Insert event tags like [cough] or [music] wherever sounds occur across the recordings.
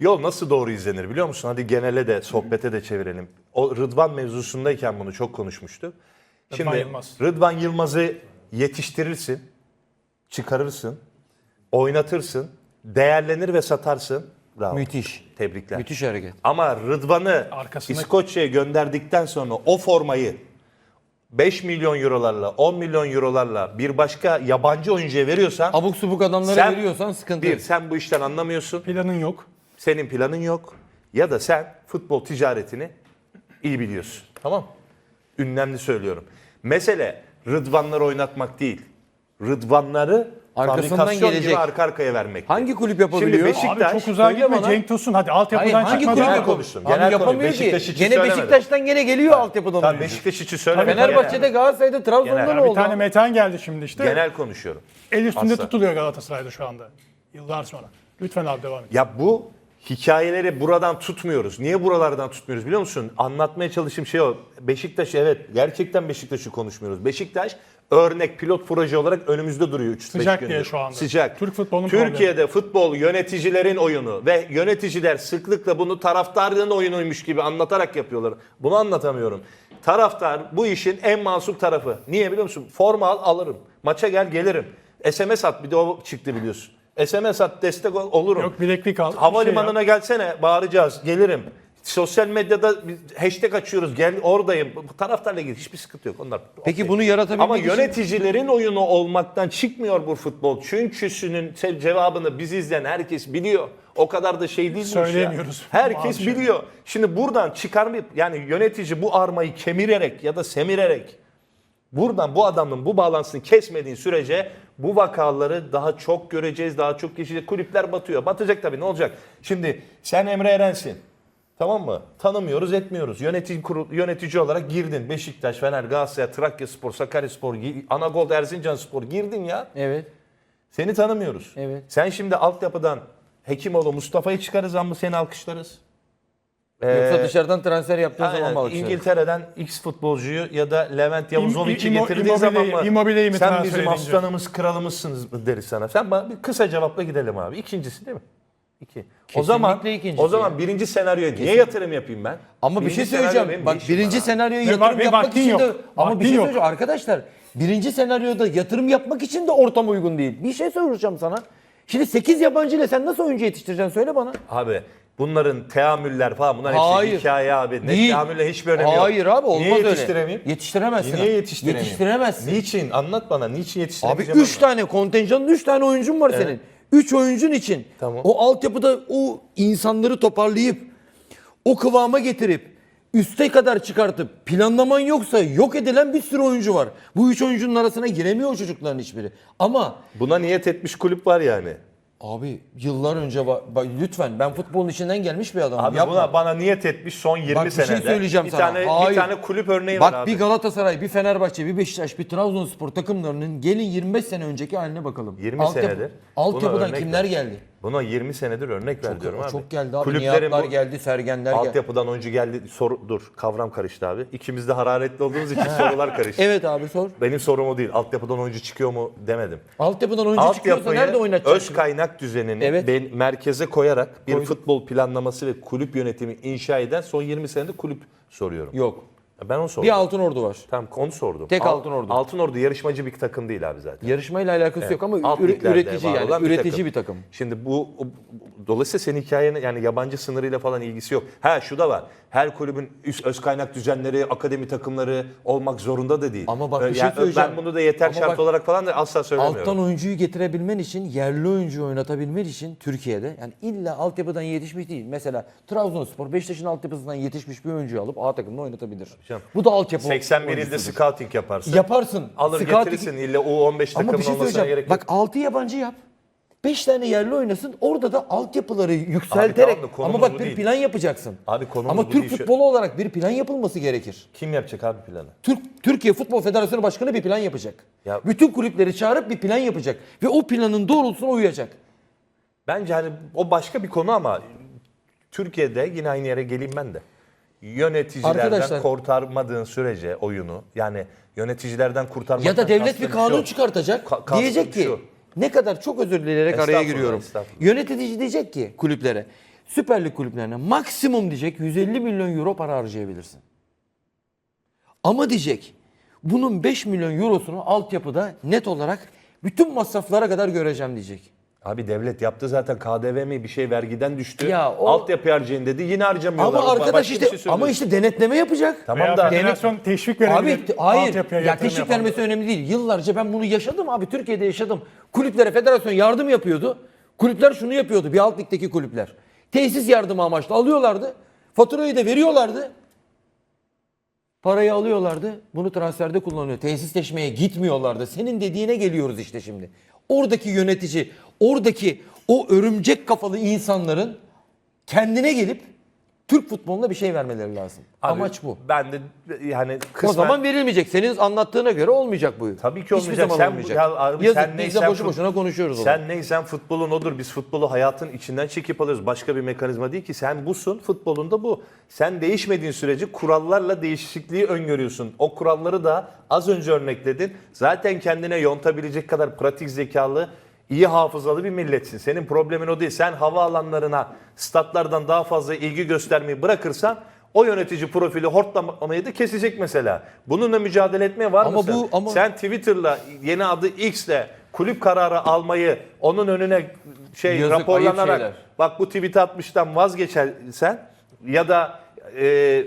Yol nasıl doğru izlenir biliyor musun? Hadi genele de sohbete de çevirelim. O Rıdvan mevzusundayken bunu çok konuşmuştuk. Rıdvan Şimdi Yılmaz. Rıdvan Yılmaz'ı yetiştirirsin, çıkarırsın, oynatırsın, değerlenir ve satarsın. Bravo. Müthiş. Tebrikler. Müthiş hareket. Ama Rıdvan'ı Arkasındaki- İskoçya'ya gönderdikten sonra o formayı 5 milyon eurolarla, 10 milyon eurolarla bir başka yabancı oyuncuya veriyorsan Abuk subuk adamlara veriyorsan sıkıntı. bir sen bu işten anlamıyorsun. Planın yok. Senin planın yok. Ya da sen futbol ticaretini iyi biliyorsun. Tamam Ünlemli söylüyorum. Mesele Rıdvanları oynatmak değil. Rıdvanları Arkasından fabrikasyon gibi gelecek. arka arkaya vermek. Hangi kulüp yapabiliyor? Şimdi Beşiktaş- Abi çok uzağa gitme bana. Cenk Tosun hadi Hayır, altyapıdan hangi çıkmadan. kulüp Genel yapamıyor? konuştum, Abi genel yapamıyor ki. Beşiktaş için Gene söylemedim. Beşiktaş'tan gene geliyor altyapıdan Tabii oyuncu. Beşiktaş için söylemedim. Fenerbahçe'de, Genel, Galatasaray'da, Trabzon'da Genel. ne Bir oldu? tane Metehan geldi şimdi işte. genel konuşuyorum. El üstünde Asla. tutuluyor Galatasaray'da şu anda. Yıllar sonra. Lütfen abi devam et. Ya bu hikayeleri buradan tutmuyoruz. Niye buralardan tutmuyoruz biliyor musun? Anlatmaya çalıştığım şey o. Beşiktaş evet gerçekten Beşiktaş'ı konuşmuyoruz. Beşiktaş örnek pilot proje olarak önümüzde duruyor 3 Sıcak diye şu anda. Sıcak. Türk futbolunun Türkiye'de futbol yöneticilerin oyunu ve yöneticiler sıklıkla bunu taraftarın oyunuymuş gibi anlatarak yapıyorlar. Bunu anlatamıyorum. Taraftar bu işin en masum tarafı. Niye biliyor musun? Forma al alırım. Maça gel gelirim. SMS at bir de o çıktı biliyorsun. SMS at destek ol- olurum. Yok bileklik al. şey Havalimanına yap. gelsene bağıracağız gelirim. Sosyal medyada bir hashtag açıyoruz gel oradayım. Bu taraftarla ilgili hiçbir sıkıntı yok. Onlar Peki okey. bunu yaratabilmek Ama için- yöneticilerin oyunu olmaktan çıkmıyor bu futbol. Çünküsünün se- cevabını biz izleyen herkes biliyor. O kadar da şey değil Söyleyemiyoruz. Herkes biliyor. Şimdi buradan çıkarmayıp yani yönetici bu armayı kemirerek ya da semirerek buradan bu adamın bu bağlantısını kesmediğin sürece bu vakaları daha çok göreceğiz, daha çok geçecek. Kulüpler batıyor. Batacak tabii ne olacak? Şimdi sen Emre Eren'sin. Tamam mı? Tanımıyoruz, etmiyoruz. Yönetici, kurul, yönetici olarak girdin. Beşiktaş, Fener, Galatasaray, Trakyaspor, Sakaryaspor, Gi- Anagol, Erzincanspor girdin ya. Evet. Seni tanımıyoruz. Evet. Sen şimdi altyapıdan Hekimoğlu, Mustafa'yı çıkarız ama seni alkışlarız. Yoksa Ee, dışarıdan transfer yaptığın zaman mı alkışlarız? İngiltere'den X futbolcuyu ya da Levent Yavuzovic'i İmo- getirdiğin zaman Immobile'yi- mı? Immobile'yi mi Sen transfer bizim edince? aslanımız, kralımızsınız mı deriz sana. Sen bana bir kısa cevapla gidelim abi. İkincisi değil mi? İki. o zaman ikincisi o zaman birinci senaryoya niye yatırım yapayım ben? Ama bir Birinci şey senaryo söyleyeceğim. Bak işim birinci abi? senaryoya Ve yatırım ve yapmak vaktin için de yok. ama bir şey yok. söyleyeceğim arkadaşlar. Birinci senaryoda yatırım yapmak için de ortam uygun değil. Bir şey soracağım sana. Şimdi 8 yabancı ile sen nasıl oyuncu yetiştireceksin söyle bana. Abi bunların teamüller falan bunlar hepsi Hayır. hikaye abi. Ne Değil. teamülle hiçbir önemi yok. Hayır abi olmaz Niye öyle. yetiştiremeyeyim? Yetiştiremezsin. Niye yetiştiremeyeyim? Yetiştiremezsin. Niçin? Anlat bana. Niçin Abi yetiştiremeyeceğim? 3 tane kontenjanın 3 tane oyuncun var senin. 3 oyuncun için Tamam. o altyapıda o insanları toparlayıp o kıvama getirip üste kadar çıkartıp planlaman yoksa yok edilen bir sürü oyuncu var. Bu üç oyuncunun arasına giremiyor o çocukların hiçbiri. Ama Buna niyet etmiş kulüp var yani. Abi yıllar önce ba- ba- lütfen ben futbolun içinden gelmiş bir adamım. Abi Yapma. buna bana niyet etmiş son 20 Bak bir senede. şey söyleyeceğim bir sana. Tane, Hayır. Bir tane kulüp örneği Bak var abi. bir Galatasaray, bir Fenerbahçe, bir Beşiktaş, bir Trabzonspor takımlarının gelin 25 sene önceki haline bakalım. 20 senedir. Buna Altyapıdan örnek kimler ver. geldi? Buna 20 senedir örnek Çok, diyorum abi. çok geldi abi. Kulüplerin Nihatlar bu geldi, Sergenler geldi. altyapıdan oyuncu geldi. Soru, dur kavram karıştı abi. İkimiz de hararetli olduğumuz için [laughs] sorular karıştı. Evet abi sor. Benim sorum o değil. Altyapıdan oyuncu çıkıyor mu demedim. Altyapıdan oyuncu çıkıyorsa Altyapıyı nerede oynatacak? öz kaynak düzenini Evet. ben- merkeze koyarak bir Koydum. futbol planlaması ve kulüp yönetimi inşa eden son 20 senede kulüp soruyorum. Yok. Ben onu sordum. Bir Altın Ordu var. Tamam onu sordum. Tek Altın Ordu. Altın Ordu yarışmacı bir takım değil abi zaten. Yarışmayla alakası yok ama Alt üre- liglerde üretici var yani. olan üretici bir takım. Şimdi bu o- dolayısıyla senin hikayenin yani yabancı sınırıyla falan ilgisi yok. Ha şu da var. Her kulübün üst öz kaynak düzenleri, akademi takımları olmak zorunda da değil. Ama bak Ee, bir şey söyleyeceğim. Ben bunu da yeter Ama şart bak, olarak falan da asla söylemiyorum. Alttan oyuncuyu getirebilmen için, yerli oyuncuyu oynatabilmen için Türkiye'de yani illa altyapıdan yetişmiş değil. Mesela Trabzonspor Beşiktaş'ın altyapısından yetişmiş bir oyuncuyu alıp A takımda oynatabilir. Canım. Bu da altyapı 81 ilde scouting yaparsın. Yaparsın. Alır Scouting- getirirsin ille U15 Ama takımın bir şey olmasına gerek yok. Bak 6 yabancı yap. 5 tane yerli oynasın. Orada da altyapıları yükselterek. tamam da konumuz ama bak bir değil. plan yapacaksın. Abi ama Türk değil. Futbolu olarak bir plan yapılması gerekir. Kim yapacak abi planı? Türk Türkiye Futbol Federasyonu Başkanı bir plan yapacak. Ya- Bütün kulüpleri çağırıp bir plan yapacak ve o planın doğrultusuna uyacak. Bence hani o başka bir konu ama Türkiye'de yine aynı yere geleyim ben de. Yöneticilerden Arkadaşlar- kurtarmadığın sürece oyunu yani yöneticilerden kurtarmaktan Ya da devlet bir kanun çıkartacak. Ka- kastım diyecek ki şu. ne kadar çok özür dileyerek araya Estağfurullah, giriyorum. estağfurullah. Yönetici diyecek ki kulüplere Süper Lig kulüplerine maksimum diyecek 150 milyon euro para harcayabilirsin. Ama diyecek bunun 5 milyon eurosunu altyapıda net olarak bütün masraflara kadar göreceğim diyecek. Abi devlet yaptı zaten KDV mi bir şey vergiden düştü. Ya o- Altyapı harcayın dedi yine harcamıyorlar. Ama arkadaş Başka bir işte şey ama işte denetleme yapacak. Tamam Veya da federasyon teşvik Abi verebilir. t- hayır. altyapıya Ya yatırım teşvik yapanlara. vermesi önemli değil. Yıllarca ben bunu yaşadım abi. Türkiye'de yaşadım. Kulüplere federasyon yardım yapıyordu. Kulüpler şunu yapıyordu. Bir alt ligdeki kulüpler. Tesis yardımı amaçlı alıyorlardı. Faturayı da veriyorlardı. Parayı alıyorlardı. Bunu transferde kullanıyor. Tesisleşmeye gitmiyorlardı. Senin dediğine geliyoruz işte şimdi. Oradaki yönetici, oradaki o örümcek kafalı insanların kendine gelip Türk futboluna bir şey vermeleri lazım. Abi, Amaç bu. Ben de yani kısmen... O zaman verilmeyecek. Senin anlattığına göre olmayacak bu. Tabii ki Hiçbir olmayacak. zaman Sen- olmayacak. ya abi Yazık sen neysen boşu boşuna konuşuyoruz. Sen neysen futbolun odur. Biz futbolu hayatın içinden çekip alıyoruz. Başka bir mekanizma değil ki. Sen busun, futbolun da bu. Sen değişmediğin sürece kurallarla değişikliği öngörüyorsun. O kuralları da az önce örnekledin. Zaten kendine yontabilecek kadar pratik zekalı, iyi hafızalı bir milletsin. Senin problemin o değil. Sen havaalanlarına, statlardan daha fazla ilgi göstermeyi bırakırsan o yönetici profili hortlamayı da kesecek mesela. Bununla mücadele etmeye var Ama mısın? bu- ama- Sen Twitter'la yeni adı X'le kulüp kararı almayı onun önüne şey Yazık, raporlanarak bak bu tweet atmıştan vazgeçersen ya da e,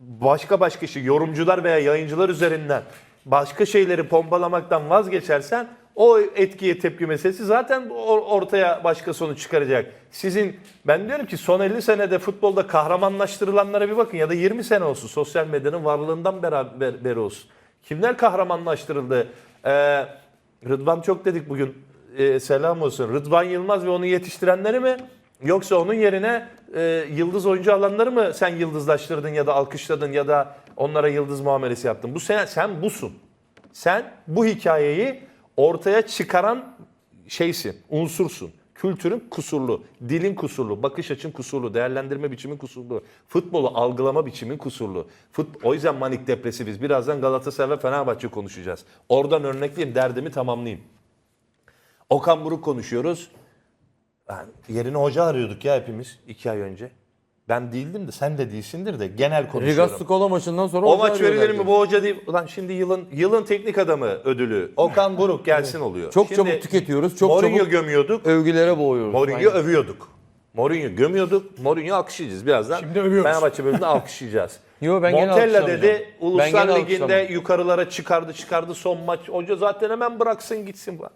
başka başka şey yorumcular veya yayıncılar üzerinden başka şeyleri pompalamaktan vazgeçersen o etkiye tepki meselesi zaten or- ortaya başka sonuç çıkaracak. Sizin ben diyorum ki son 50 senede futbolda kahramanlaştırılanlara bir bakın ya da 20 sene olsun sosyal medyanın varlığından beraber beri olsun. Kimler kahramanlaştırıldı? Ee, Rıdvan çok dedik bugün. Ee, selam olsun. Rıdvan Yılmaz ve onu yetiştirenleri mi? Yoksa onun yerine e, yıldız oyuncu alanları mı sen yıldızlaştırdın ya da alkışladın ya da onlara yıldız muamelesi yaptın? Bu sen, sen busun. Sen bu hikayeyi ortaya çıkaran şeysin, unsursun. Kültürün kusurlu, dilin kusurlu, bakış açın kusurlu, değerlendirme biçimin kusurlu, futbolu algılama biçimin kusurlu. Fut, o yüzden manik depresifiz. Birazdan Galatasaray ve Fenerbahçe konuşacağız. Oradan örnekleyeyim, derdimi tamamlayayım. Okan Buruk konuşuyoruz. Yani yerine hoca arıyorduk ya hepimiz iki ay önce. Ben değildim de sen de değilsindir de genel konuşuyorum. Riga Skola maçından sonra O hoca maç arıyorlar verilir mi bu hoca değil. Ulan şimdi yılın yılın teknik adamı ödülü. Okan Buruk gelsin oluyor. Çok Şimdi çabuk tüketiyoruz. Çok Mourinho çabuk gömüyorduk. övgülere boğuyoruz. Mourinho Aynen. övüyorduk. Mourinho gömüyorduk. Mourinho alkışlayacağız birazdan. Şimdi övüyoruz. Fenerbahçe bölümünde alkışlayacağız. [laughs] Yo, ben gene Montella alkışlamayacağım. dedi Ben Uluslar gene Ligi'nde yukarılara çıkardı çıkardı son maç. Hoca zaten hemen bıraksın gitsin. falan.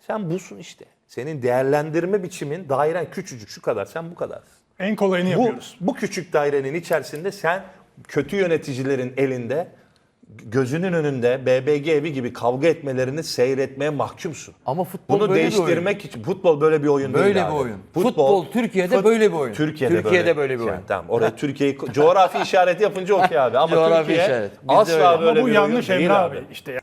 Sen busun işte. Senin değerlendirme biçimin dairen küçücük şu kadar. Sen bu kadar. En kolayını Bu, yapıyoruz. bu küçük dairenin içerisinde sen kötü yöneticilerin elinde gözünün önünde BBG evi gibi kavga etmelerini seyretmeye mahkumsun. Ama futbol Bunu böyle bir değiştirmek için futbol böyle bir oyun değil Böyle abi. bir oyun. Futbol Türkiye'de böyle bir oyun. Türkiye'de, Türkiye'de böyle bir oyun. Yani tamam oraya Türkiye'yi coğrafi işareti yapınca okey abi ama Coğrafi Türkiye işaret. Bizde asla öyle. böyle Ama bu bir yanlış oyun Emre değil abi. İşte